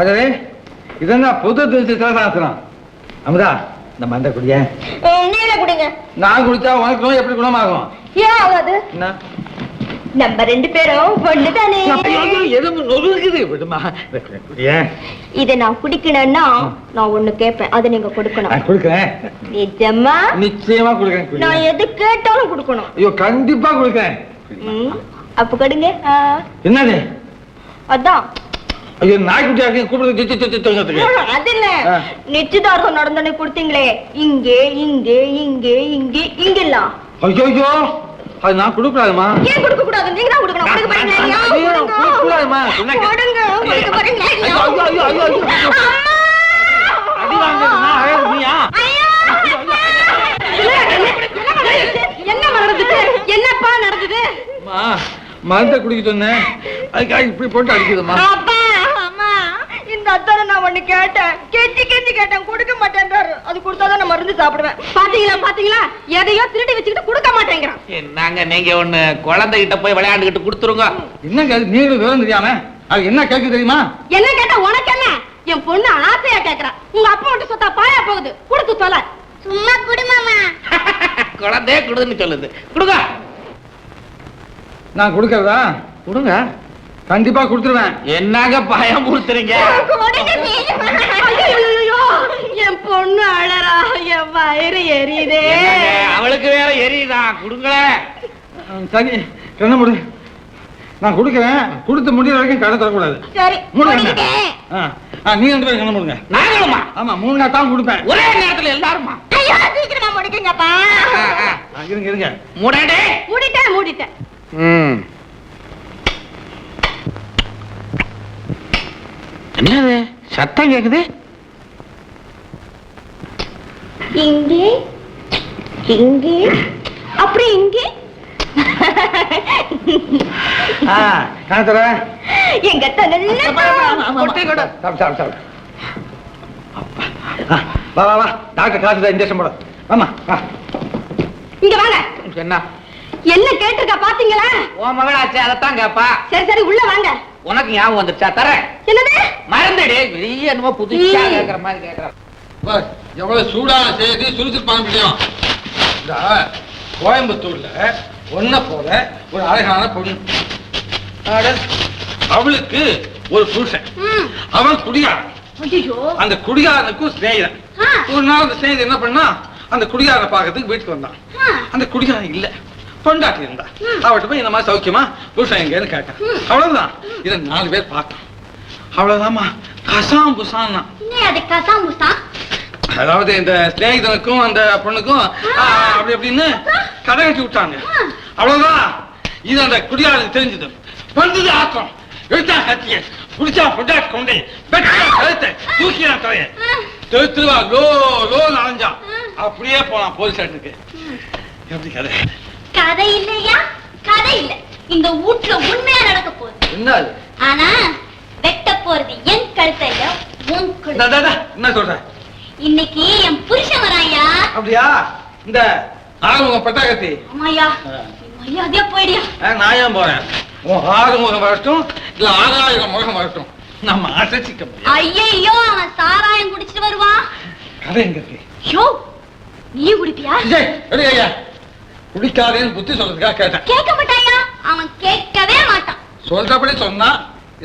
அதே இதென்ன புது துளசி சிவசாஸ்திரம் அமுதா இந்த மந்த குடிய. நீல குடிங்க. நான் குடிச்சா உனக்கு நோய் எப்படி குணமாகும்? ஏன் ஆகாது? என்ன? நம்ம ரெண்டு பேரும் ஒண்ணுதானே? எலும்பு நொறுங்குது விடுமா இதை நான் குடிக்கணும்னா நான் ஒண்ணு கேட்பேன். அதை நீங்க கொடுக்கணும். கொடுக்குறேன். நிஜமா? நிச்சயமா கொடுக்குறேன் குடி. நான் எது கேட்டாலும் கொடுக்கணும். ஐயோ கண்டிப்பா கொடுக்குறேன். அப்ப கொடுங்க. என்னது? அதான். ஐயோ நாய்க்குட்டியா இருக்கு கூப்பிடுறது அது இல்ல. நிச்சயதார்த்தம் நடந்தோடனே கொடுத்தீங்களே இங்கே இங்கே இங்கே இங்கே இங்கெல்லாம் ஐயோ அது நான் கொடுக்கூடாதுமா ஏன் கொடுக்க கூடாது நீங்க தான் கொடுக்கணும் கொடுக்க? ஐயோ, கொடுங்க. கொடுக்க போறீங்களா இல்லையா? ஐயோ, ஐயோ, ஐயோ, ஐயோ, ஐயோ. அம்மா! அடி வாங்குறது நான் அழகு நீயா? ஐயோ! என்ன நடந்தது என்னப்பா நடந்தது அம்மா, மருந்தை குடிக்க சொன்னேன் அதுக்காக இப்படி போட்டு அடிக்குதுமா அப்பா அம்மா இந்த அத்தானை நான் ஒண்ணு கேட்டேன் கெஞ்சி கெஞ்சி கேட்டேன் கொடுக்க மாட்டேன்றாரு. அது கொடுத்தாதான் நான் மருந்து சாப்பிடுவேன். பாத்தீங்களா பாத்தீங்களா? எதையோ திருடி வச்சுக்கிட்டு கொடுக்க மாட்டேங்கிறான். என்னங்க நீங்க ஒண்ணு குழந்தைகிட்ட போய் விளையாண்டுகிட்டு கொடுத்துருங்க. என்னங்க அது? நீங்களும் விவரம் தெரியாம? அது என்ன கேட்க தெரியுமா? என்ன கேட்டா உனக்கு என்ன? என் பொண்ணு ஆசையா கேக்குறா. உங்க அப்பா மட்டும் சொத்தா பாயா போகுது. கொடுத்து தொலை. சும்மா குடு மாமா. குழந்தையே கொடுன்னு சொல்லுது. கொடுங்க. நான் கொடுக்கறதா? கொடுங்க. கண்டிப்பா கொடுத்துருவேன். என்னங்க பயம் கொடுத்துறீங்க என் பொண்ணு அழறா என் வயிறு எரியுதே அவளுக்கு வேற எரியுதான் கொடுங்களேன் சரி கண்ண முடி. நான் கொடுக்குறேன். கொடுத்து முடிகிற வரைக்கும் கடை தரக்கூடாது சரி மூடுங்க முடிக்கிட்டேன். ஆ ஆ, நீங்க ரெண்டு பேரும் கண்ண முடுங்க. நாங்களுமா? ஆமா மூணு நாள் தான் கொடுப்பேன். ஒரே நேரத்துல எல்லாருமா? ஐயோ சீக்கிரமா முடிக்குங்கப்பா. இருங்க இருங்க. முடடே. மூடிட்டேன் மூடிட்டேன். ம். என்னது? சத்தம் கேக்குது? இங்கே இங்கே அப்படி இங்கே. எங்க வா வா வா. டாக்டர் காசு இன்ஜெக்ஷன் போட. ஆமா வா. இங்க வாங்க. என்ன? என்ன கேட்டிருக்கா பாத்தீங்களா? உன் மகளாச்சு அதைத்தான் கேப்பா. சரி சரி உள்ள வாங்க. உனக்கு ஞாபகம் வந்துருச்சா? தரேன். என்னது? மறந்துடு. வெளிய என்னமோ புதுசா. கேக்குற மாதிரி கேக்குறான் எவ்வளவு சூடான செய்தி சுறுசுறுப்பான விஷயம் இந்த கோயம்புத்தூர்ல ஒன்ன போல ஒரு அழகான பொண்ணு. அவளுக்கு ஒரு புருஷன். அவன் குடிகாரன். ஐயோ அந்த குடிகாரனுக்கும் சிநேகிதன். ஒரு நாள் அந்த சிநேகிதன் என்ன பண்ணா அந்த குடிகாரனை பார்க்கறதுக்கு வீட்டுக்கு வந்தான். அந்த குடிகாரன் இல்ல. பொண்டாட்டி இருந்தா. அவட்ட போய் இந்த மாதிரி சௌக்கியமா புருஷன் எங்கன்னு கேட்டான். அவ்வளவுதான். இதை நாலு பேர் பார்த்தான். அவ்வளவுதாம்மா. கசாம் புசான்னா அது கசாமுசா அதாவது இந்த சிநேகிதனுக்கும் அந்த பொண்ணுக்கும் அப்படி அப்படின்னு கதை கட்டி விட்டாங்க. அவ்வளவுதான். இது அந்த குடியாளுக்கு தெரிஞ்சது. வந்தது ஆக்கம். எடுத்தா கத்திய புடிச்சா பொட்டாட்டி கொண்டு வெட்டா கழுத்தை தூக்கினா தலைய தெருத்துவா லோ லோ நனைஞ்சான் அப்படியே போனான் போலீஸ் ஸ்டேஷனுக்கு. எப்படி கதை? கதை இல்லையா? கதை இல்ல. இந்த வீட்ல உண்மையா நடக்க போகுது. என்ன? ஆனா வெட்ட போறது என் கழுத்தை இல்ல உன் என்ன சொல்ற? இன்னைக்கு என் புருஷன் வராயா? அப்படியா? இந்த ஆறுமுகம் பட்டாக்கத்தி அம்மாயா மரியாதையா போயிடியா. நான் ஏன் போறேன்? உன் ஆறுமுகம் வரட்டும் இல்ல ஆறாயிரம் முகம் வரட்டும். நம்ம அசைச்சிக்க ஐயையோ அவன் சாராயம் குடிச்சிட்டு வருவான். கதை எங்க இருக்கு? யோ நீ குடிப்பியா? எடு ஐயா. குடிக்காதேன்னு புத்தி சொல்றதுக்காக கேட்டேன். கேட்க மாட்டாயா? அவன் கேட்கவே மாட்டான். சொல்றபடி சொன்னா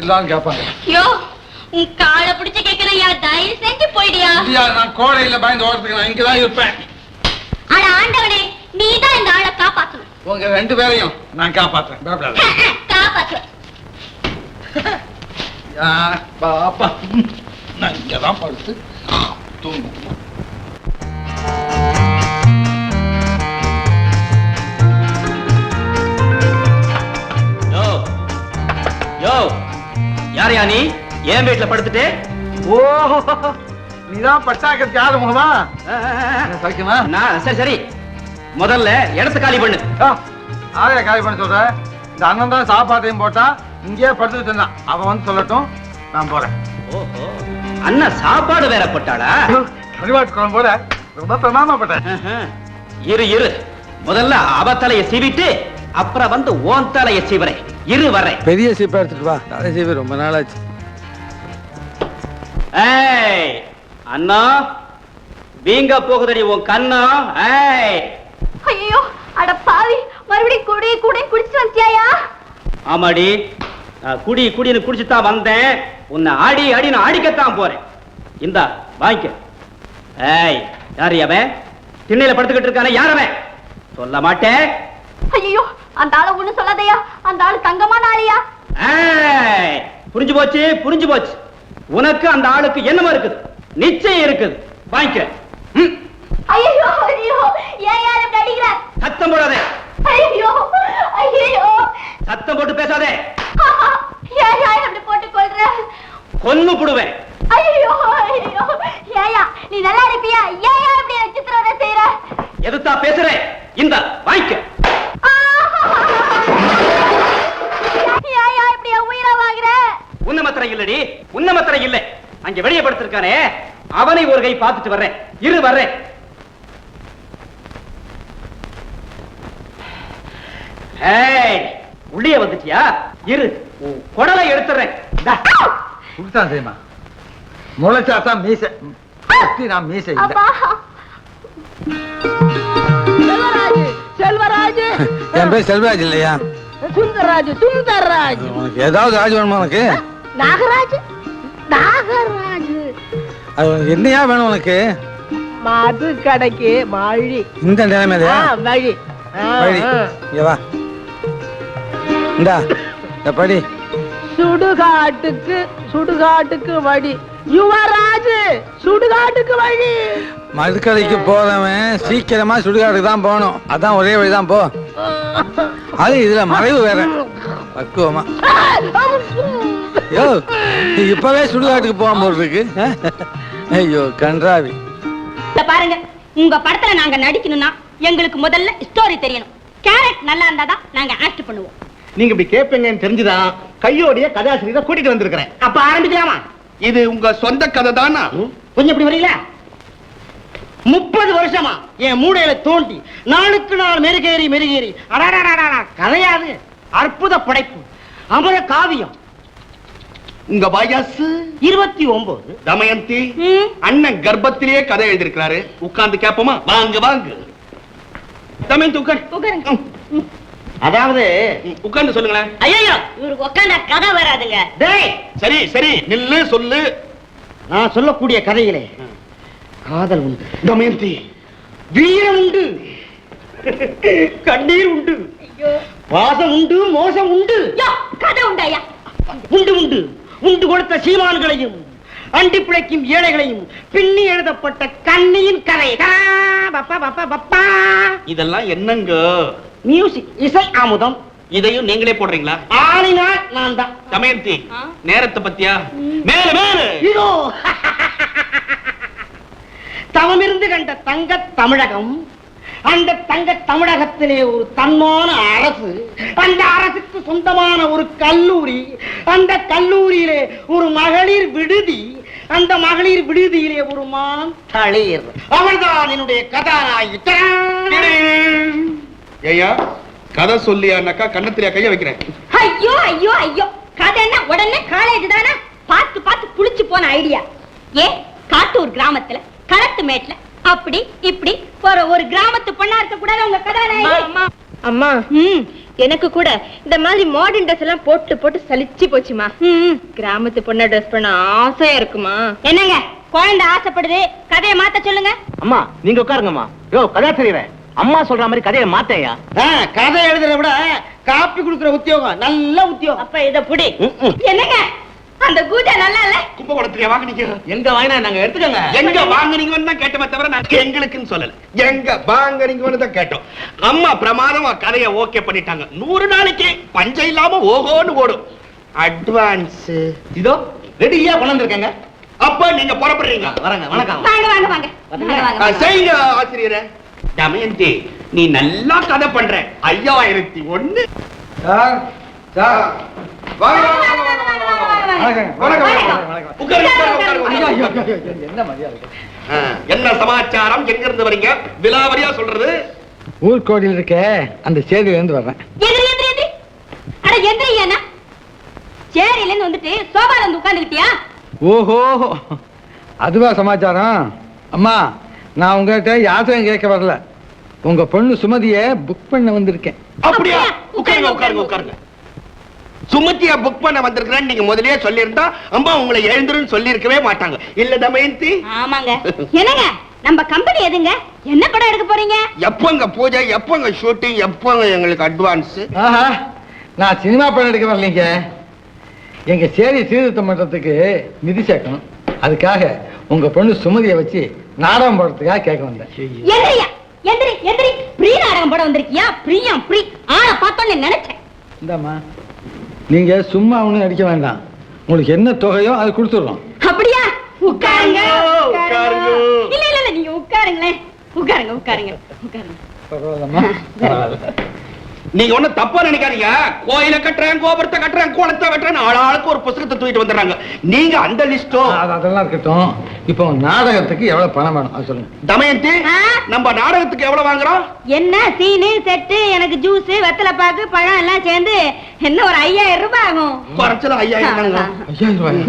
எல்லாரும் கேட்பாங்க. யோ உன் காலை பிடிச்சு கேக்குறையா தயவு செஞ்சு போயிடியா. இல்லையா நான் கோடையில பயந்து ஓடுறதுக்கு நான் இங்கதான் இருப்பேன். அட ஆண்டவனே நீதான் இந்த ஆளை காப்பாத்தணும். உங்க ரெண்டு பேரையும் நான் காப்பாத்துறேன். பயப்படாத. யா, பாப்பா. நான் இங்கதான் படுத்து தூங்கும் யோ யோ யாரையா நீ? ஏன் வீட்டுல படுத்துட்டு? ஓ நீதான் பட்டாக்கத்தி ஆறுமுகமா என்ன சௌக்கியமா? நான் சரி சரி. முதல்ல இடத்த காலி பண்ணு. ஆரையா காலி பண்ண சொல்ற. இந்த அண்ணன் தான் சாப்பாட்டையும் போட்டா இங்கேயே படுத்துட்டு இருந்தான். அவன் வந்து சொல்லட்டும் நான் போறேன். ஓஹோ. அண்ணன் சாப்பாடு வேற போட்டாளா? கருவாட்டு குழம்பு போல ரொம்ப பிரமாதப்பட்டேன். ஆஹா. இரு இரு. முதல்ல அவ தலைய சீவிட்டு அப்புறம் வந்து ஓன் தலைய சீவரேன் இரு வரேன் பெரிய சீப்பா எடுத்துட்டு வா. தலை சீவி ரொம்ப நாள் ஆச்சு ஏய் அண்ணா வீங்க போகுதடி உன் கண்ணா ஏய். ஐயோ அட பாவி மறுபடியும் குடி குடி குடிச்சு வந்தியாயா ஆமாடி குடி குடின்னு குடிச்சுதான் வந்தேன். உன்னை அடி அடின்னு அடிக்கத்தான் போறேன். இந்தா வாங்கிக்க. ஏய் யார் அவன்? திண்ணையில படுத்துக்கிட்டு இருக்கானே யார் அவன்? சொல்ல மாட்டேன். ஐயோ அந்த ஆளை ஒண்ணு சொல்லாதயா? அந்த ஆளு தங்கமான ஆளியா? புரிஞ்சு போச்சு புரிஞ்சு போச்சு. உனக்கு அந்த ஆளுக்கு என்னமா இருக்குது. நிச்சயம் இருக்குது. வாங்கிக்க. ஐயோ ஐயோ ஏன் யார் இப்படி அடிக்கிற? சத்தம் போடாதே. ஐயோ ஐயோ சத்தம் போட்டு பேசாதே. ஏன் யார் இப்படி போட்டு கொள்ற? கொன்னு புடுவேன். ஐயோ ஐயோ ஏயா நீ நல்லா இருப்பியா? ஏன் இப்படி சித்திரவதை செய்யற எதுத்தா பேசுறேன் இந்த வாங்கிக்க. ஏயா இப்படி உயிரை வாங்குற? உன்ன மாத்திரம் இல்லடி உன்ன மாத்திரம் இல்லை. அங்க வெளியே படுத்திருக்கானே அவனை ஒரு கை பார்த்துட்டு வர்றேன். இரு வர்றேன். ஏய் உள்ளே வந்துட்டியா? இரு குடலை எடுத்துறேன். கொடுத்தான் செய்யுமா முளைச்சா தான் மீசை. நான் மீசை செல்வராஜ். என் பேர் செல்வராஜ் இல்லையா? சுந்தரராஜ் சுந்தரராஜ். உனக்கு ஏதாவது ராஜ் வேணுமா உனக்கு? நாகராஜ்? நாகராஜ். அது என்னையா வேணும் உனக்கு? மது கடைக்கு மழி. இந்த நிலைமையிலயா ஆ, வழி. ஆ, படி ஆ. இங்க வா. இந்தா இந்த படி. சுடுகாட்டுக்கு சுடுகாட்டுக்கு வழி. யுவராஜ் சுடுகாட்டுக்கு வழி. மதுக்கடைக்கு போறவன் சீக்கிரமா சுடுகாட்டுக்கு தான் போகணும். அதான் ஒரே வழி தான் போ அது இதுல மறைவு வேற. பக்குவமா. யோ நீ இப்பவே சுடுகாட்டுக்கு போகாம போறதுக்கு. ஐயோ கன்றாவி. பாருங்க உங்க படத்துல நாங்க நடிக்கணும்னா எங்களுக்கு முதல்ல ஸ்டோரி தெரியணும். கேரட் நல்லா இருந்தாதான் நாங்க ஆக்ட் பண்ணுவோம். நீங்க இப்படி கேட்பீங்கன்னு தெரிஞ்சுதான் கையோடைய கதாசிரியரை கூட்டிட்டு வந்திருக்கிறேன். அப்ப ஆரம்பிக்கலாமா? இது உங்க சொந்த கதை தானா? கொஞ்சம் இப்படி வரீங்களா? முப்பது வருஷமா என் மூளையில தோண்டி நாளுக்கு நாள் மெருகேறி மெருகேறி. அடாடாடாடா கதையாது. அற்புத படைப்பு. அமர காவியம். உங்க வயசு? இருபத்தி ஒன்பது தமயந்தி அண்ணன் கர்ப்பத்திலேயே கதை எழுதியிருக்கிறாரு. உட்கார்ந்து கேப்போமா வாங்க வாங்க. தமயந்தி உட்கார். அதாவது உட்கார்ந்து சொல்லுங்களேன். ஐயோ இவருக்கு உட்காந்தா கதை வராதுங்க. டேய் சரி சரி நில்லு சொல்லு. நான் சொல்லக்கூடிய கதையிலே காதல் உண்டு. தமயந்தி வீரம் உண்டு. கண்ணீர் உண்டு. வாசம் உண்டு மோசம் உண்டு. கதை உண்டாயா உண்டு உண்டு. உண்டு கொடுத்த சீமான்களையும் அண்டி பிழைக்கும் ஏழைகளையும் பின்னி எழுதப்பட்ட கண்ணியின் கதை. கா, பப்பா, பப்பா, பப்பா. இதெல்லாம் என்னங்க? மியூசிக் இசை அமுதம் இதையும் நீங்களே போடுறீங்களா? ஆளினால் நான் தான் தமயந்தி நேரத்தை பத்தியா? மேல மேல! இதோ. தவமிருந்து கண்ட தங்க தமிழகம் அந்த தங்க தமிழகத்திலே ஒரு தன்மான அரசு அந்த அரசுக்கு சொந்தமான ஒரு கல்லூரி அந்த கல்லூரியிலே ஒரு மகளிர் விடுதி அந்த மகளிர் விடுதியிலே ஒரு மான் தளிர். அவள்தான் என்னுடைய கதாநாயகி. ஐயா கதை சொல்லியானாக்கா கண்ணத்திலேயே கைய வைக்கிறேன். ஐயோ ஐயோ ஐயோ. கதைன்னா உடனே காலேஜ் தானே? பார்த்து பார்த்து புளிச்சு போன ஐடியா ஏ காட்டூர் கிராமத்துல களத்து மேட்ல அப்படி இப்படி. போற ஒரு கிராமத்து பொண்ணா இருக்க கூடாது உங்க கதாநாயகி. அம்மா ம். எனக்கு கூட இந்த மாதிரி மாடர்ன் ட்ரெஸ் எல்லாம் போட்டு போட்டு சலிச்சு போச்சுமா. ம். கிராமத்து பொண்ண ட்ரெஸ் பண்ண ஆசையா இருக்குமா? என்னங்க? குழந்தை ஆசைப்படுது. கதையை மாத்த சொல்லுங்க. அம்மா நீங்க உட்காருங்கம்மா. யோ கதாசிரியரே அம்மா சொல்ற மாதிரி கதையை மாத்தையா கதை எழுதுறத விட காப்பி கொடுக்கிற உத்தியோகம் நல்ல உத்தியோகம். அப்ப இத புடி. என்னங்க? அந்த கூஜா நல்லா இல்ல? கும்பகோணத்திலே வாங்குனீங்க எங்க வாங்கினா நாங்க எடுத்துக்கோங்க. எங்க வாங்குனீங்கன்னு தான் கேட்டமே தவிர நான் எங்களுக்குன்னு சொல்லல. எங்க வாங்குனீங்கன்னு தான் கேட்டோம். அம்மா பிரமாதமா கதையை ஓகே பண்ணிட்டாங்க. நூறு நாளைக்கு பஞ்சம் இல்லாம ஓஹோன்னு ஓடும். அட்வான்ஸ் இதோ ரெடியா கொண்டு வந்திருக்கேங்க. அப்ப நீங்க புறப்படுறீங்க வரங்க வணக்கம். வாங்க வாங்க வாங்க. வாங்க, வாங்க, ஆ, வாங்க. செய்யுங்க ஆசிரியரே. தமயந்தி நீ நல்லா கதை பண்ற. ஐயாயிரத்தி ஒண்ணு. என்ன மரியாதை ஆ, என்ன சமாச்சாரம்? எங்க இருந்து வரீங்க? விலாவரியா சொல்றது. ஊர்கோடியில் இருக்க அந்த சேரியில இருந்து வர்றேன். எந்திரி எந்திரி எந்திரி அட எந்திரி ஏன்னா சேரில இருந்து வந்துட்டு சோபால வந்து உட்கார்ந்துக்கிட்டியா ஓஹோ அதுவா சமாச்சாரம்? அம்மா நான் உங்ககிட்ட யாத்திரையும் கேட்க வரல. உங்க பொண்ணு சுமதியை புக் பண்ண வந்திருக்கேன். அப்படியா? உட்காருங்க உட்காருங்க. உட்காருங்க. சுமதியா புக் பண்ண வந்திருக்கிறேன்னு நீங்க முதல்லயே சொல்லியிருந்தா அம்மா உங்களை எழுந்துருன்னு சொல்லியிருக்கவே மாட்டாங்க. இல்ல தமயந்தி? ஆமாங்க. என்னங்க? நம்ம கம்பெனி எதுங்க? என்ன படம் எடுக்க போறீங்க? எப்பங்க பூஜை? எப்பங்க ஷூட்டிங் எப்பங்க எங்களுக்கு அட்வான்ஸ் ஆஹா நான் சினிமா படம் எடுக்க வரலைங்க. எங்க சேரி சீர்திருத்தம் பண்றதுக்கு நிதி சேர்க்கணும். அதுக்காக உங்க பொண்ணு சுமதியை வச்சு நாடகம் போடுறதுக்காக கேட்க வந்தேன். எந்திரி எந்திரி! ப்ரீ நாடகம் படம் வந்திருக்கியா? பிரியம் ப்ரீ! ஆளை பார்த்தோன்னு நினைச்சேன். இந்தாம்மா. நீங்க சும்மா ஒண்ணும் நடிக்க வேண்டாம். உங்களுக்கு என்ன தொகையோ அதை கொடுத்துடுறோம். அப்படியா? உட்காருங்க. உட்காருங்க. இல்ல இல்ல இல்ல நீங்க உட்காருங்களேன். உட்காருங்க உட்காருங்க. உட்காருங்க பரவாயில்லம்மா பரவாயில்ல. நீங்க ஒண்ணும் தப்பா நினைக்காதீங்க. கோயில கட்டுறேன் கோபுரத்தை கட்டுறேன் குளத்தை வெட்டுறேன் ஆளாளுக்கு ஒரு புத்தகத்தை தூக்கிட்டு வந்துடுறாங்க. நீங்க அந்த லிஸ்டோ? அது அதெல்லாம் இருக்கட்டும். இப்போ நாடகத்துக்கு எவ்வளவு பணம் வேணும்? அது சொல்லுங்க. தமயந்தி? நம்ம நாடகத்துக்கு எவ்வளவு வாங்குறோம்? என்ன சீனு செட்டு எனக்கு ஜூஸ் வெத்தலை பாக்கு பழம் எல்லாம் சேர்ந்து என்ன ஒரு ஐயாயிரம் ரூபாய் ஆகும். குறைச்சல ஐயாயிரம். ஐயாயிரம் ரூபாய்?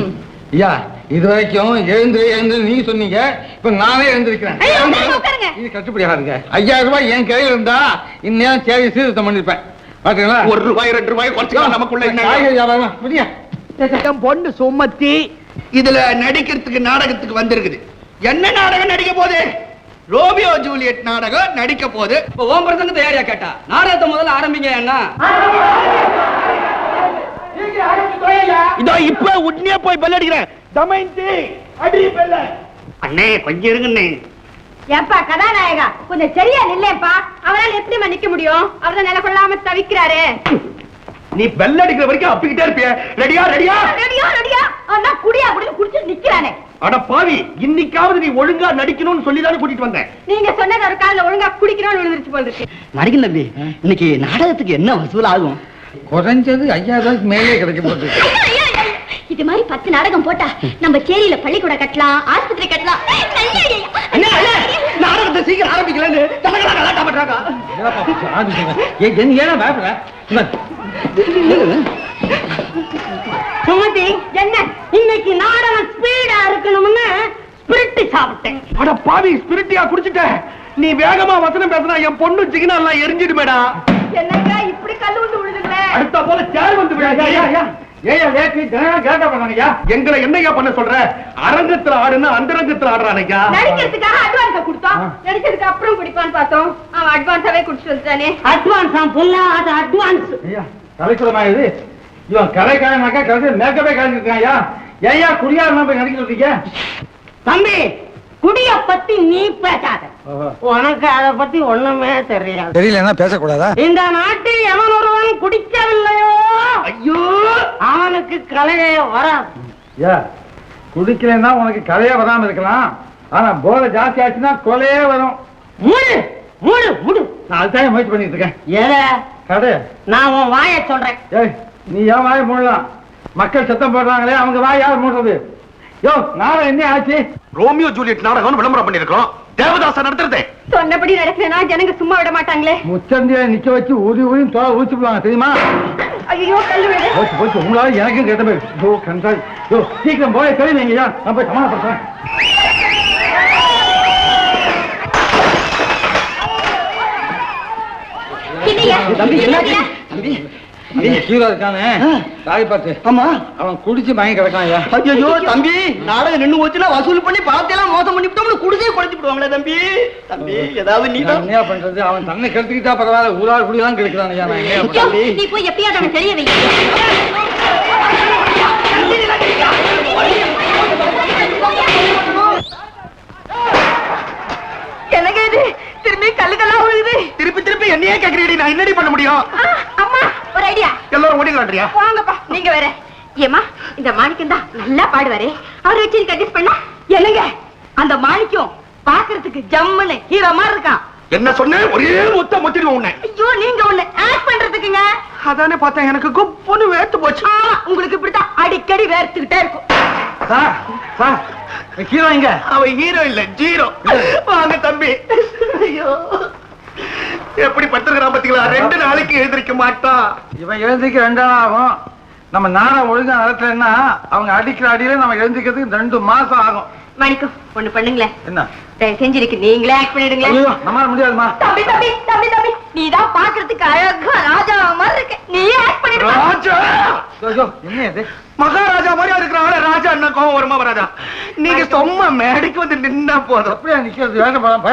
ஐயா இது வரைக்கும் எழுந்து எழுந்து நீங்க சொன்னீங்க இப்ப நானே எழுந்திருக்கிறேன். இது கட்டுப்படி ஆகாதுங்க ஐயாயிரம் ரூபாய் என் கையில இருந்தா இந்நேரம் சேவை சீர்திருத்தம் பண்ணிருப்பேன். பாத்தீங்களா? ஒரு ரூபாய் ரெண்டு ரூபாய் குறைச்சிக்கலாம் நமக்குள்ள என்ன? பொண்ணு சுமத்தி இதுல நடிக்கிறதுக்கு நாடகத்துக்கு வந்திருக்குது. என்ன நாடகம் நடிக்க போகுது? ரோமியோ ஜூலியட் நாடகம் நடிக்க போகுது. இப்போ ஓம் பிரசங்கத்தை யாரையா கேட்டா? நாடகத்தை முதல்ல ஆரம்பிங்க அண்ணா. இதோ இப்ப உடனே போய் பெல் தமயந்தி அடி பெல்ல. அண்ணே கொஞ்சம் இருங்கண்ணே. ஏப்பா கதாநாயகா கொஞ்சம் சரியா நில்லேப்பா அவரால் எப்படிமா நிக்க முடியும்? அவர்தான் நில கொள்ளாம தவிக்கிறாரு. நீ பெல் அடிக்கிற வரைக்கும் அப்பிக்கிட்டே இருப்பிய. ரெடியா ரெடியா ரெடியா ரெடியா தான் குடியா குடிச்சு குடிச்சு நிக்கிறானே. அட பாவி இன்னைக்காவது நீ ஒழுங்கா நடிக்கணும்னு சொல்லி தானே கூட்டிட்டு வந்தேன் நீங்க சொன்னது ஒரு காதுல ஒழுங்கா குடிக்கணும்னு விழுந்துருச்சு போல இருக்கு. நடிகன் தம்பி இன்னைக்கு நாடகத்துக்கு என்ன வசூல் ஆகும் குறைஞ்சது ஐயாயிரம் ரூபாய்க்கு மேலே கிடைக்க போகுது ஐயா, ஐயா, ஐயா. இது மாதிரி பத்து நாடகம் போட்டா நம்ம சேரியில பள்ளிக்கூடம் கட்டலாம் ஆஸ்பத்திரி கட்டலாம். நாடகத்தை சீக்கிரம் ஆரம்பிக்கலன்னு சுமதி என்ன? இன்னைக்கு நாடகம் ஸ்பீடா இருக்கணும்னு ஸ்பிரிட் சாப்பிட்டேன். அட பாவி ஸ்பிரிட்டியா குடிச்சிட்ட. நீ வேகமா வசனம் பேசினா என் பொண்ணு சிக்கனா எல்லாம் எரிஞ்சிடுமேடா. என்னங்க இப்படி கல்லு வந்து விழுதுங்களே? அடுத்த போல சேர் வந்து விழுது. ஏயா லேட்டு தினம் கேட்க பண்ணாங்கய்யா எங்களை என்னையா பண்ண சொல்ற? அரங்கத்துல ஆடுனா அந்தரங்கத்துல ஆடுறானையா நடிக்கிறதுக்காக அட்வான்ஸ கொடுத்தோம். நடிச்சதுக்கு அப்புறம் குடிப்பான்னு பார்த்தோம். அவன் அட்வான்ஸாவே குடிச்சு வந்துட்டானே. அட்வான்ஸ் ஆ? புல்லா அது அட்வான்ஸ் ஐயா கலைக்குறமா இது? இவன் கலைக்காரனாக்கா கடைசி மேக்கப்பே கலைஞ்சிருக்கான் ஐயா ஏயா குடியாரமா போய் நடிக்க சொல்றீங்க? தம்பி குடிய பத்தி நீ பேசாத. உனக்கு அத பத்தி ஒண்ணுமே தெரியாது. தெரியலன்னா பேசக்கூடாதா? இந்த நாட்டில் எவன் ஒருவன் குடிக்கவில்லையோ ஐயோ! அவனுக்கு கலையே வராது. ஐயா குடிக்கலன்னா உனக்கு கலையே வராம இருக்கலாம். ஆனா போதை ஜாஸ்தி ஆச்சுன்னா கொலையே வரும். மூடு மூடு மூடு. நான் அதுதான் முயற்சி பண்ணிட்டு இருக்கேன். எத? கடை. நான் உன் வாயை சொல்றேன். ஏய் நீ ஏன் வாயை மூடலாம்? மக்கள் சத்தம் போடுறாங்களே அவங்க வாய் யார் மூடுறது? யோ நாளை என்ன ஆச்சு? ரோமியோ ஜூலியட் நாடகம் விளம்பரம் பண்ணிருக்கோம் தேவதாசன் நடத்துறதே. சொன்னபடி நடக்கிறேன்னா ஜனங்க சும்மா விட மாட்டாங்களே. முச்சந்திய நிக்க வச்சு ஊதி ஊதி தோலை ஊச்சிடுவாங்க தெரியுமா? ஐயோ கல்லு விழுது போச்சு போச்சு உங்களால எனக்கும் கேட்ட போய் யோ கன்றாய் யோ சீக்கிரம் போய் தெரியுங்க ஐயா நான் போய் சமாளப்படுறேன் தம்பி? தம்பி. ஹீரோ இருக்கானே. தாய் பார்த்து. ஆமா. அவன் குடிச்சு மயங்கி கிடக்கான் ஐயா. தம்பி. நாடகம் நின்னு போச்சுன்னா வசூல் பண்ணி பணத்தையெல்லாம் மோசம் பண்ணிவிட்டோம்னு குடிசே குறைச்சு விடுவாங்களே தம்பி. தம்பி ஏதாவது நீ என்னையா பண்றது? அவன் தன்னை கெடுத்துக்கிட்டா பரவாயில்ல ஊரால் குடியெல்லாம் கெடுக்கிறான் ஐயா. நான் என்னையா ஐயோ, பண்றது? நீ போய் எப்பயாவது அவனை தெரிய எனக்கு இது திரும்பி கல்லுக்கெல்லாம் விழுகுது திருப்பி திருப்பி என்னையே கேக்குறீடி நான் என்னடி பண்ண முடியும்? அம்மா ஒரு ஐடியா. எல்லாரும் ஓடிக்கலான்றியா வாங்கப்பா நீங்க வேற. ஏமா இந்த மாணிக்கம் தான் நல்லா பாடுவாரு. அவர் வச்சு அட்ஜஸ்ட் பண்ணா. என்னங்க? அந்த மாணிக்கம் பாக்குறதுக்கு ஜம்முன்னு ஹீரோ மாதிரி இருக்கான். என்ன சொன்னேன் ஒரே முத்த முத்திடுவோம் உன்னை. ஐயோ நீங்க ஒண்ணு ஆக்ட் பண்றதுக்குங்க. அதானே பார்த்தேன். எனக்கு குப்புன்னு வேர்த்து போச்சு. ஆமா உங்களுக்கு இப்படித்தான் அடிக்கடி வேர்த்துக்கிட்டே இருக்கும். சார் சார் ஹீரோ இங்க அவன் ஹீரோ இல்ல ஜீரோ வாங்க தம்பி. ஐயோ. எப்படி பத்திருக்கிறான் பாத்தீங்களா? ரெண்டு நாளைக்கு எழுந்திருக்க மாட்டான். இவன் எழுந்திரிக்க ரெண்டு நாள் ஆகும். நம்ம நாடா ஒழுங்கா நடத்தலைன்னா அவங்க அடிக்கிற அடியில நம்ம எழுந்திக்கிறதுக்கு ரெண்டு மாசம் ஆகும். மணிக்கம் ஒண்ணு பண்ணுங்களேன். என்ன? தயவு செஞ்சு இருக்கு நீங்களே ஆக்ட் பண்ணிடுங்களேன். ஐயோ நம்மளால முடியாதுமா. தம்பி தம்பி தம்பி தம்பி. நீதான் பாக்குறதுக்கு அழகா ராஜா மாதிரி இருக்க. நீயே ஆக்ட் பண்ணிடுவா ராஜா! ஐயோ என்ன இது? மகாராஜா மாதிரி இருக்கிறாங்களே ராஜா என்ன கோவம் வருமா வராதா? நீங்க சும்மா மேடைக்கு வந்து நின்னா போதும். அப்படியே நிக்கிறது? வேக போலாம்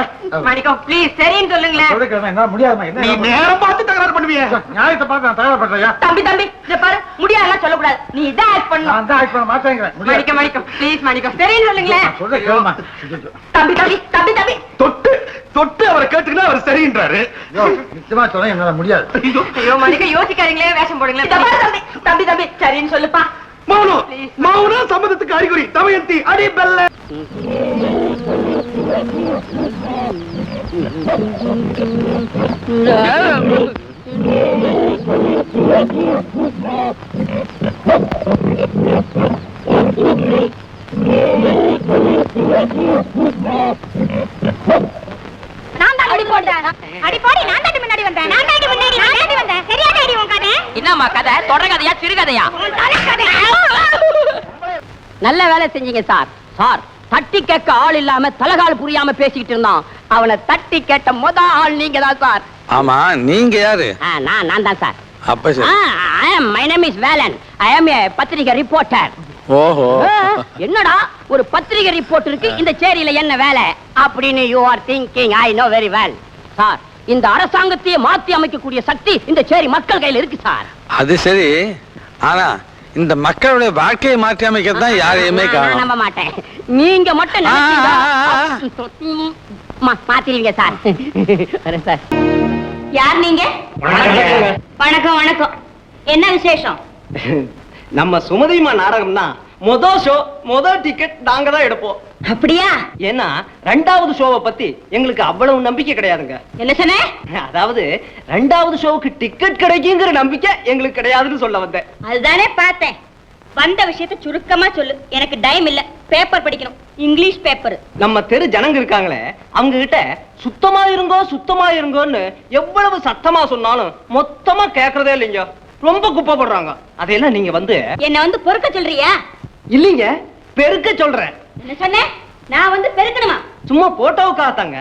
மணிக்கம் ப்ளீஸ் சரின்னு சொல்லுங்களேன். என்ன முடியாதுமா நீ என்ன நேரம் பார்த்து தகராறு பண்ணுவிய. நியாயத்தை பார்த்து நான் தயார் பண்றையா? தம்பி தம்பி இத பாரு முடியாதுலாம் சொல்லக்கூடாது. நீ இதான் ஆக்ட் பண்ணணும். நான் தான் ஆக்ட் பண்ண மாட்டேங்கிறேன். முடியாது. மணிக்கம் மணிக்கம் ப்ளீஸ் மணிக்கம் சரின்னு சொல்லுங்களேன். நான் சொல்றேன் கேளுமா. தம்பி தம்பி தம்பி தம்பி. தொட்டு தொட்டு அவரை கேட்டுக்கினா அவர் சரின்றாரு. ஐயோ, நிச்சயமா சொல்றேன் என்னால முடியாது. ஐயோ மணிக்கம் யோசிக்காதீங்களே வேஷம் போடுங்களேன். தம்பி தம்பி தம்பி சரின்னு சொல்லுப்பா. மௌனம் மௌனம் சம்மதத்துக்கு அறிகுறி தமயந்தி அடி பெல்ல. நான் தான் அடி போட்டேன். அடி போடி நான் தான் முன்னாடி வந்தேன். நான் தான் முன்னாடி நான் தான் வந்தேன். சரியான அடி உன் கதை என்னம்மா கதை? தொடர் கதையா சிறுகதையா நல்ல வேலை செஞ்சீங்க சார். சார் தட்டி கேட்க ஆள் இல்லாம தலகால் புரியாம பேசிக்கிட்டு இருந்தான். அவனை தட்டி கேட்ட முத ஆள் நீங்க தான் சார். ஆமா நீங்க யாரு? நான் நான் தான் சார். அப்ப my name is Velan I am a பத்திரிகை ரிப்போர்ட்டர் ஓஹோ. என்னடா ஒரு பத்திரிகை ரிப்போர்ட்டருக்கு இந்த சேரியில என்ன வேலை? அப்படின்னு you are thinking I know very well sir இந்த அரசாங்கத்தையே மாத்தி அமைக்கக்கூடிய சக்தி இந்த சேரி மக்கள் கையில இருக்கு சார். அது சரி. ஆனா இந்த மக்களுடைய வாழ்க்கையை மாற்றி அமைக்கிறது தான் யாரையுமே நான் நம்ப காணும் மாட்டேன். நீங்க மட்டும் மாத்திருவீங்க சார். சார். யார் நீங்க? வணக்கம். வணக்கம் என்ன விசேஷம்? நம்ம சுமதிமா நாடகம்னா முத ஷோ முத டிக்கெட் நாங்க தான் எடுப்போம். அப்படியா? ஏன்னா ரெண்டாவது ஷோவை பத்தி எங்களுக்கு அவ்வளவு நம்பிக்கை கிடையாதுங்க. என்ன சொன்ன? அதாவது ரெண்டாவது ஷோவுக்கு டிக்கெட் கிடைக்குங்கிற நம்பிக்கை எங்களுக்கு கிடையாதுன்னு சொல்ல வந்தேன். அதுதானே பார்த்தேன். வந்த விஷயத்தை சுருக்கமா சொல்லு. எனக்கு டைம் இல்ல. பேப்பர் படிக்கணும். இங்கிலீஷ் பேப்பர் நம்ம தெரு ஜனங்க இருக்காங்களே அவங்க கிட்ட சுத்தமா இருங்கோ சுத்தமா இருங்கோன்னு எவ்வளவு சத்தமா சொன்னாலும் மொத்தமா கேக்குறதே இல்லைங்க. ரொம்ப குப்பை போடுறாங்க அதையெல்லாம் நீங்க வந்து என்ன வந்து பொறுக்க சொல்றியா? இல்லைங்க பெருக்க சொல்றேன். என்ன சொன்ன? நான் வந்து பெருக்கணுமா? சும்மா போட்டோவுக்காகத்தாங்க.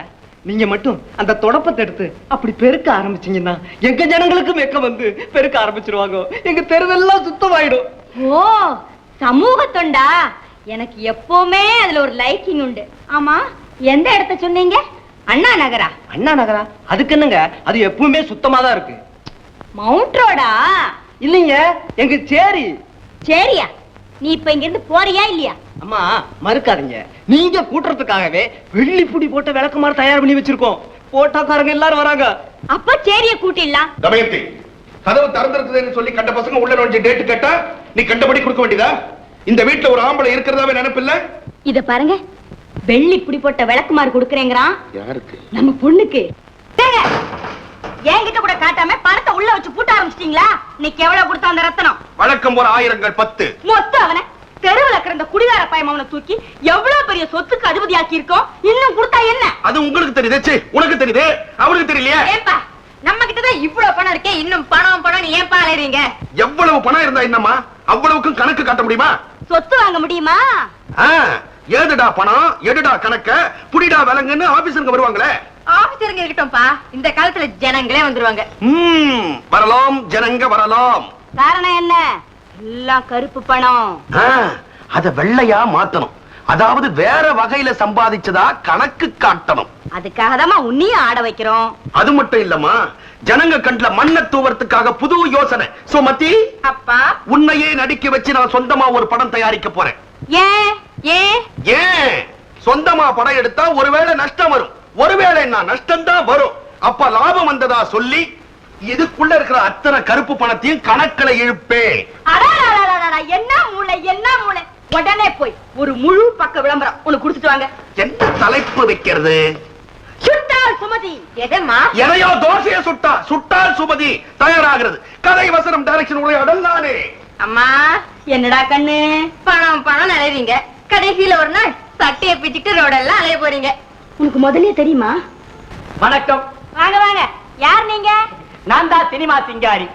நீங்க மட்டும் அந்த தொடப்பத்தை எடுத்து அப்படி பெருக்க ஆரம்பிச்சீங்கன்னா எங்க ஜனங்களுக்கும் வெக்க வந்து பெருக்க ஆரம்பிச்சிருவாங்க. எங்க தெருவெல்லாம் சுத்தமாயிடும். ஓ சமூக தொண்டா? எனக்கு எப்பவுமே அதுல ஒரு லைக்கிங் உண்டு. ஆமா எந்த இடத்த சொன்னீங்க? அண்ணா நகரா? அண்ணா நகரா? அதுக்கு என்னங்க? அது எப்பவுமே சுத்தமா தான் இருக்கு மவுண்ட் ரோடா இல்லைங்க எங்க சேரி. சரியா? நீ இப்ப இங்க இருந்து போறியா இல்லையா? அம்மா மறுக்காதீங்க. நீங்க கூட்டுறதுக்காகவே வெள்ளிப்புடி போட்ட விளக்குமாறு தயார் பண்ணி வச்சிருக்கோம். போட்டோக்காரங்க எல்லாரும் வராங்க. அப்ப சேரிய கூட்டிடலாம். தமயந்தி கதவு திறந்திருக்குதுன்னு சொல்லி கண்ட பசங்க உள்ள நுழைஞ்சு டேட் கேட்டா நீ கண்டபடி கொடுக்க வேண்டியதா? இந்த வீட்டுல ஒரு ஆம்பளை இருக்கிறதாவே நினைப்பில்ல? இத பாருங்க. வெள்ளி புடி போட்ட விளக்குமாறு கொடுக்கறேங்கிறான். யாருக்கு? நம்ம பொண்ணுக்கு. டேங்க, என்கிட்ட கூட காட்டாம பணத்தை உள்ள வச்சு பூட்ட ஆரம்பிச்சிட்டீங்களா? இன்னைக்கு எவ்வளவு கொடுத்தா அந்த ரத்தனம்? வழக்கம் போல ஆயிரங்கள் பத்து. மொத்த அவனை. தெருவுல கிடந்த குடிகார பையன் அவனை தூக்கி எவ்வளவு பெரிய சொத்துக்கு அதிபதி ஆக்கி இருக்கோம் இன்னும் கொடுத்தா என்ன? அது உங்களுக்கு தெரியுதே உனக்கு தெரியுது அவருக்கு தெரியலையே? ஏன்பா நம்ம கிட்டதான் இவ்வளவு பணம் இருக்கே இன்னும் பணம் பணம் ஏன் பாலறீங்க எவ்வளவு பணம் இருந்தா என்னம்மா? அவ்வளவுக்கும் கணக்கு காட்ட முடியுமா? சொத்து வாங்க முடியுமா? ஏதுடா பணம் எடுடா கணக்க புடிடா விலங்குன்னு ஆபீசருங்க வருவாங்களே. ஆபீசருங்க இருக்கட்டும்பா இந்த காலத்துல ஜனங்களே வந்துருவாங்க. ம், வரலாம் ஜனங்க வரலாம். காரணம் என்ன? எல்லாம் கருப்பு பணம். அத வெள்ளையா மாத்தணும். அதாவது வேற வகையில சம்பாதிச்சதா கணக்கு காட்டணும். அதுக்காக தான் உன்னையும் ஆட வைக்கிறோம். அது மட்டும் இல்லம்மா ஜனங்க கண்ல மண்ணை தூவறதுக்காக புது யோசனை. சுமதி அப்பா. உன்னையே நடிக்க வச்சு நான் சொந்தமா ஒரு படம் தயாரிக்க போறேன். ஏன்? ஏன்? ஏன்? சொந்தமா படம் எடுத்தா ஒருவேளை நஷ்டம் வரும். ஒருவேளை நான் நஷ்டம் தான் வரும். அப்ப லாபம் வந்ததா சொல்லி இதுக்குள்ள இருக்கிற அத்தனை கருப்பு பணத்தையும் கணக்குல இழுப்பேன். என்ன மூளை என்ன மூளை? உடனே போய் ஒரு முழு பக்க விளம்பரம் உனக்கு கொடுத்துட்டு வாங்க. என்ன தலைப்பு வைக்கிறது? சுட்டால் சுமதி. எதம்மா? எதையோ தோசைய சுட்டா சுட்டால் சுமதி தயாராகிறது. கதை வசனம் டைரக்ஷன் உரையாடல் நானே அம்மா என்னடா கண்ணு? பணம் பணம் நிலைவீங்க. கடைசியில ஒரு நாள் சட்டையை பிச்சுட்டு ரோடெல்லாம் அலைய போறீங்க. உனக்கு முதல்லயே தெரியுமா? வணக்கம். வாங்க வாங்க. யார் நீங்க? நான் தான் சினிமா சிங்காரி?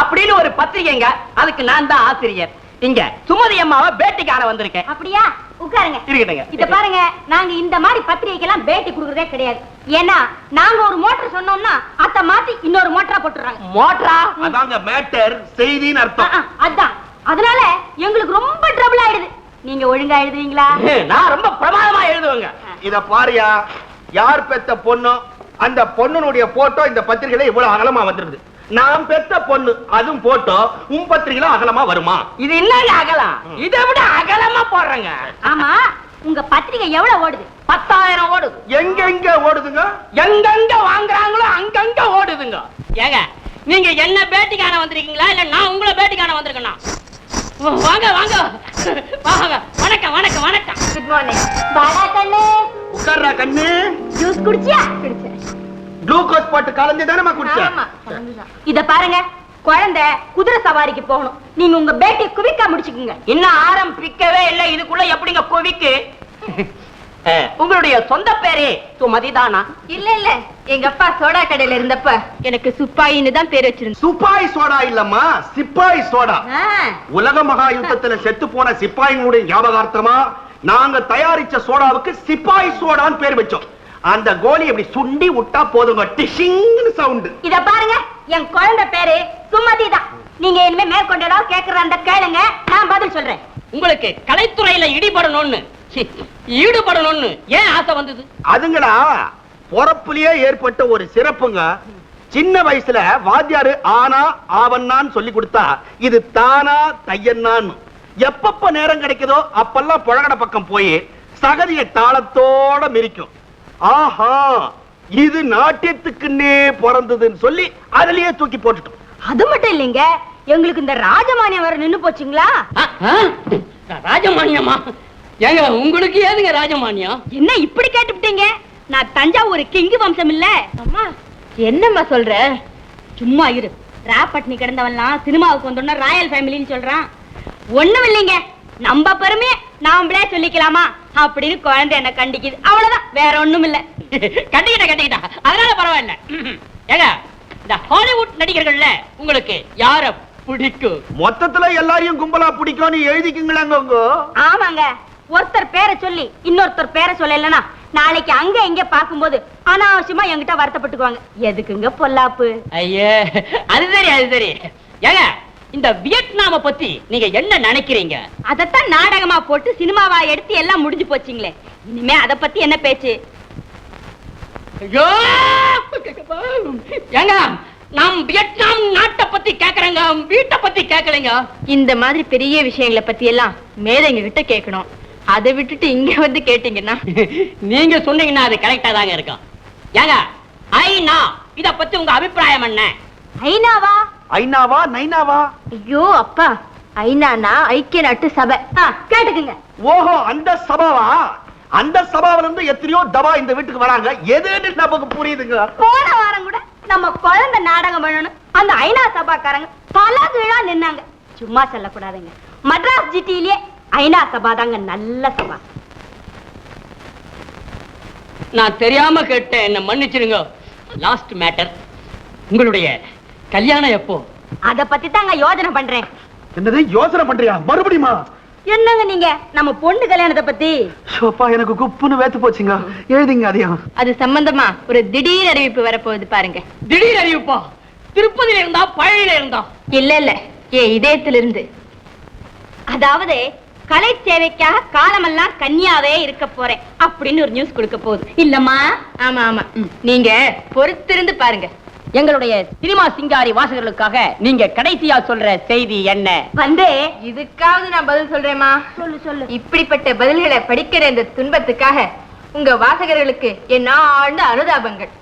அப்படின்னு ஒரு பத்திரிகைங்க அதுக்கு நான் தான் ஆசிரியர். இங்க சுமதி அம்மாவை பேட்டி காண வந்திருக்கேன். அப்படியா? உட்காருங்க. இருக்கட்டுங்க இத பாருங்க நாங்க இந்த மாதிரி பத்திரிகைக்கெல்லாம் பேட்டி கொடுக்கறதே கிடையாது. ஏன்னா நாங்க ஒரு மோட்டர் சொன்னோம்னா அத மாத்தி இன்னொரு மோட்டரா போட்டுறாங்க மோட்டரா? அதாங்க மேட்டர் செய்தின்னு அர்த்தம். அதான். அதனால எங்களுக்கு ரொம்ப ட்ரபிள் ஆயிடுது. நீங்க ஒழுங்கா எழுதுவீங்களா? நான் ரொம்ப பிரமாதமா எழுதுவேங்க. இத பாரியா யார் பெத்த பொண்ணோ அந்த பொண்ணுனுடைய போட்டோ இந்த பத்திரிகையில இவ்வளவு அகலமா வந்திருக்குது. நான் பெத்த பொண்ணு அதுவும் போட்டோ உன் பத்திரிகையில அகலமா வருமா? இது என்னங்க அகலம்? இதை விட அகலமா போடுறேங்க. ஆமா உங்க பத்திரிகை எவ்வளவு ஓடுது? பத்தாயிரம் ஓடுது. எங்கெங்க ஓடுதுங்க? எங்கெங்க வாங்குறாங்களோ அங்கங்க ஓடுதுங்க. ஏங்க நீங்க என்ன பேட்டி காண வந்திருக்கீங்களா? இல்ல நான் உங்களை பேட்டி காண வந்திருக்கேனா? வாங்க வாங்க. வாங்க வணக்கம் வணக்கம் வணக்கம். குட் மார்னிங் பாடா கண்ணு. உட்கார்றா கண்ணு. ஜூஸ் குடிச்சியா? குடிச்சேன். குளுக்கோஸ் போட்டு கலந்து தானே குடிச்ச? ஆமா இத பாருங்க. குழந்தை குதிரை சவாரிக்கு போகணும். நீங்க உங்க பேட்டி குவிக்கா முடிச்சுக்குங்க. இன்னும் ஆரம்பிக்கவே இல்லை. இதுக்குள்ள எப்படிங்க குவிக்கு? உங்களுடைய சொந்த பேரே சுமதி தானா இல்ல இல்ல. எங்க அப்பா சோடா கடையில இருந்தப்ப எனக்கு சுப்பாயின்னு தான் பேர் வச்சிருந்தேன். சுப்பாய் சோடா இல்லம்மா சிப்பாய் சோடா. உலக மகா யுத்தத்துல செத்து போன சிப்பாயினுடைய ஞாபகார்த்தமா நாங்க தயாரிச்ச சோடாவுக்கு சிப்பாய் சோடான்னு பேர் வச்சோம். அந்த கோலி இப்படி சுண்டி விட்டா போதுங்க டிஷிங்னு சவுண்ட். இத பாருங்க என் குழந்தை பேரு சுமதி தான் நீங்க இனிமே மேற்கொண்டு ஏதாவது கேக்குற அந்த கேளுங்க நான் பதில் சொல்றேன். உங்களுக்கு கலைத்துறையில இடிபடணும்னு. ஈடுபடணும்னு ஏன் ஆசை வந்தது? அதுங்களா பொறப்புலயே ஏற்பட்ட ஒரு சிறப்புங்க. சின்ன வயசுல வாத்தியாரு ஆனா ஆவன்னான்னு சொல்லி கொடுத்தா இது தானா தையன்னான்னு எப்பப்ப நேரம் கிடைக்குதோ அப்பெல்லாம் புழகட பக்கம் போய் சகதிய தாளத்தோட மிரிக்கும். ஆஹா இது நாட்டியத்துக்குன்னே பிறந்ததுன்னு சொல்லி அதுலயே தூக்கி போட்டுட்டோம். அது மட்டும் இல்லைங்க எங்களுக்கு இந்த ராஜமானியம் வர நின்னு போச்சுங்களா? ராஜமானியமா? ஏங்க உங்களுக்கு ஏதுங்க ராஜமானியம்? என்ன இப்படி கேட்டுவிட்டீங்க நான் தஞ்சாவூர் கிங்கு வம்சம் இல்ல. அம்மா என்னம்மா சொல்ற? சும்மா இரு. ராப்பட்னி கிடந்தவன்லாம் சினிமாவுக்கு வந்தோன்னா ராயல் ஃபேமிலின்னு சொல்றான். ஒண்ணும் இல்லைங்க. நம்ம பெருமையை நாமளே சொல்லிக்கலாமா? அப்படின்னு குழந்தை என்ன கண்டிக்குது. அவ்வளவுதான். வேற ஒண்ணும் இல்ல. கட்டிக்கிட்ட கட்டிக்கிட்டா. அதனால பரவாயில்ல. ஏங்க இந்த ஹாலிவுட் நடிகர்கள்ல உங்களுக்கு யார பிடிக்கும்? மொத்தத்துல எல்லாரையும் கும்பலா பிடிக்கும்னு எழுதிக்குங்களேங்க உங்க? ஆமாங்க. ஒருத்தர் பேரை சொல்லி இன்னொருத்தர் பேரை சொல்லலைன்னா நாளைக்கு அங்க இங்க பாக்கும்போது அனாவசியமா என்கிட்ட வருத்தப்பட்டுக்குவாங்க. எதுக்குங்க பொல்லாப்பு? ஐயே அது சரி அது சரி. ஏங்க இந்த வியட்நாம பத்தி நீங்க என்ன நினைக்கிறீங்க? அதத்தான் நாடகமா போட்டு சினிமாவா எடுத்து எல்லாம் முடிஞ்சு போச்சுங்களே. இனிமே அத பத்தி என்ன பேச்சு? ஐயோ! ஏங்க நாம் வியட்நாம் நாட்டை பத்தி கேக்குறேங்க வீட்டை பத்தி கேட்கலைங்க இந்த மாதிரி பெரிய விஷயங்களை பத்தி எல்லாம் மேதைங்க கிட்ட கேட்கணும். அதை விட்டுட்டு இங்க வந்து கேட்டீங்கன்னா? நீங்க சொன்னீங்கன்னா அது கரெக்டா தாங்க இருக்கும். ஏங்க ஐநா இத பத்தி உங்க அபிப்பிராயம் என்ன? ஐநாவா? ஐநாவா நைனாவா? ஐயோ அப்பா ஐநானா? ஐக்கிய நாட்டு சபை. ஆ, கேட்டுக்குங்க. ஓஹோ அந்த சபாவா? அந்த சபாவில இருந்து எத்தனையோ தபா இந்த வீட்டுக்கு வராங்க. எதுன்னு நமக்கு புரியுதுங்க. போன வாரம் கூட நம்ம குழந்தை நாடகம் பண்ணணும். அந்த ஐநா சபாக்காரங்க பல கீழா நின்னாங்க. சும்மா சொல்லக்கூடாதுங்க. மദ്രാஸ் ஜிடியிலே ஐநா சபா தாங்க நல்ல சபா நான் தெரியாம கேட்டேன் என்ன மன்னிச்சிருங்க. லாஸ்ட் மேட்டர் உங்களுடைய கல்யாணம் எப்போ? அத பத்தி தாங்க யோசனை பண்றேன். என்னது யோசனை பண்றியா? மறுபடியுமா? என்னங்க நீங்க? நம்ம பொண்ணு கல்யாணத்தை பத்தி? சோப்பா எனக்கு குப்புன்னு வேத்து போச்சுங்க. எழுதிங்க அதையும். அது சம்பந்தமா ஒரு திடீர் அறிவிப்பு வரப்போகுது பாருங்க. திடீர் அறிவிப்பா? திருப்பதியில இருந்தா பழனியில இருந்தா? இல்ல இல்ல. ஏ இதயத்திலிருந்து. அதாவது கலை சேவைக்காக காலமெல்லாம் கன்னியாவே இருக்க போறேன் அப்படின்னு ஒரு நியூஸ் கொடுக்க போகுது. இல்லம்மா? ஆமா ஆமா. நீங்க பொறுத்திருந்து பாருங்க. எங்களுடைய சினிமா சிங்காரி வாசகர்களுக்காக நீங்க கடைசியா சொல்ற செய்தி என்ன? வந்து. இதுக்காவது நான் பதில் சொல்றேமா சொல்லு சொல்லு. இப்படிப்பட்ட பதில்களை படிக்கிற இந்த துன்பத்துக்காக உங்க வாசகர்களுக்கு என் ஆழ்ந்த அனுதாபங்கள்.